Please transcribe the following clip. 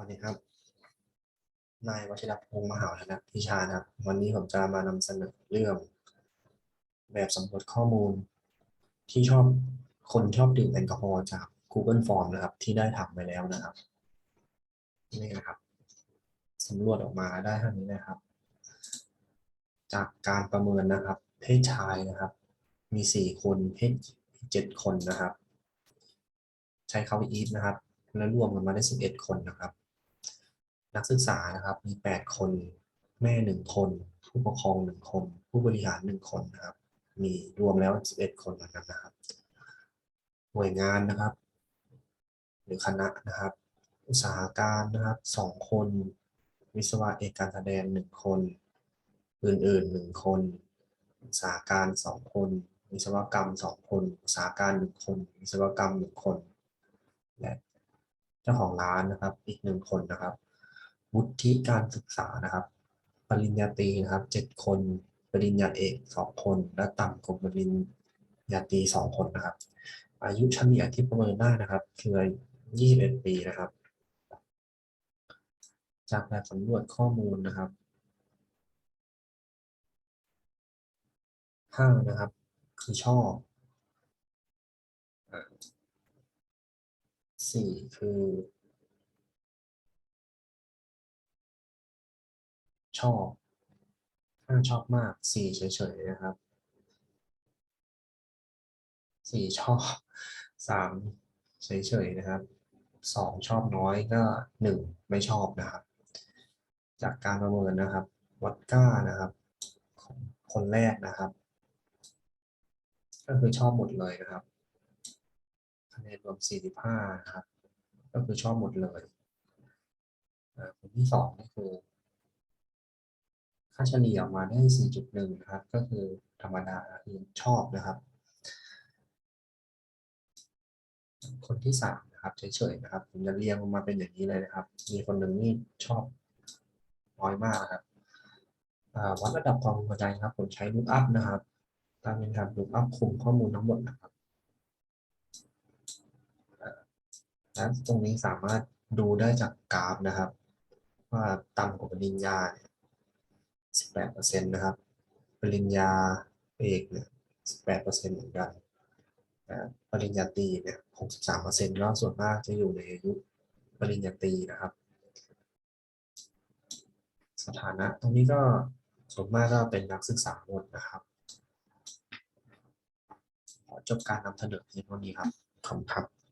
วัสดีครับ นายวชิรพงศ์มหาวัฒนพิชานะครับ วันนี้ผมจะมานำเสนอเรื่อง แบบสำรวจข้อมูล ที่ชอบคนชอบดื่มแอลกอฮอล์จาก Google Form นะครับ ที่ได้ทำไปแล้วนะครับ นี่นะครับสำรวจออกมาได้เท่านี้นะครับ จากการประเมินนะครับ เพศชายนะครับ มีสี่คนเพศเจ็ดคนนะครับ ใช้เขาอีฟนะครับ แล้วรวมกันมาได้สิบเอ็ดคนนะครับ นักศึกษานะครับมีแปดคน แม่หนึ่งคน ผู้ปกครองหนึ่งคน ผู้บริหารหนึ่งคนนะครับ มีรวมแล้วสิบเอ็ดคนนะครับ หน่วยงานนะครับ หรือคณะนะครับ อุตสาหการนะครับสองคน วิศวะเอกการแสดงหนึ่งคน อื่นๆหนึ่งคน อุตสาหการสองคน วิศวกรรมสองคน อุตสาหการหนึ่งคน วิศวกรรมหนึ่งคน และเจ้าของร้านนะครับ อีกหนึ่งคนนะครับ วุฒิการศึกษานะครับ ปริญญาตรีนะครับเจ็ดคน ปริญญาเอกสองคน และต่ำกว่าปริญญาตรีสองคนนะครับ อายุเฉลี่ยที่ประเมินได้นะครับ คือ21ปีนะครับ จากแบบสำรวจข้อมูลนะครับห้านะครับ คือชอบสี่คือ ชอบห้าชอบมากสี่เฉยๆนะครับสี่ชอบสามเฉยๆนะครับสองชอบน้อยก็หนึ่งไม่ชอบนะครับ จากการประเมินนะครับ วัดก้านะครับของคนแรกนะครับ ก็คือชอบหมดเลยนะครับคะแนนรวม45นะครับ ก็คือชอบหมดเลยอ่าคนที่สองนี่คือ ค่าเฉลี่ยออกมาได้ 4.1 นะครับ ก็คือธรรมดาคือชอบนะครับ คนที่สามนะครับเฉยๆนะครับ ผมจะเรียงออกมาเป็นอย่างนี้เลยนะครับ มีคนหนึ่งนี่ชอบน้อยมากนะครับวัดระดับความพอใจครับ ผมใช้ look up นะครับ ตามเป็นการ look up คุมข้อมูลทั้งหมดนะครับและตรงนี้สามารถดูได้จากกราฟนะครับ ว่าต่ำกว่าปริญญาเนี่ย 18%นะครับ ปริญญาเอกเนี่ย18%เหมือนกันนะปริญญาตรีเนี่ย63%ก็ส่วนมากจะอยู่ในอายุปริญญาตรีนะครับ สถานะตรงนี้ก็ส่วนมากก็เป็นนักศึกษาหมดนะครับจบการนำเสนอเพียงเท่านี้ครับขอบคุณครับ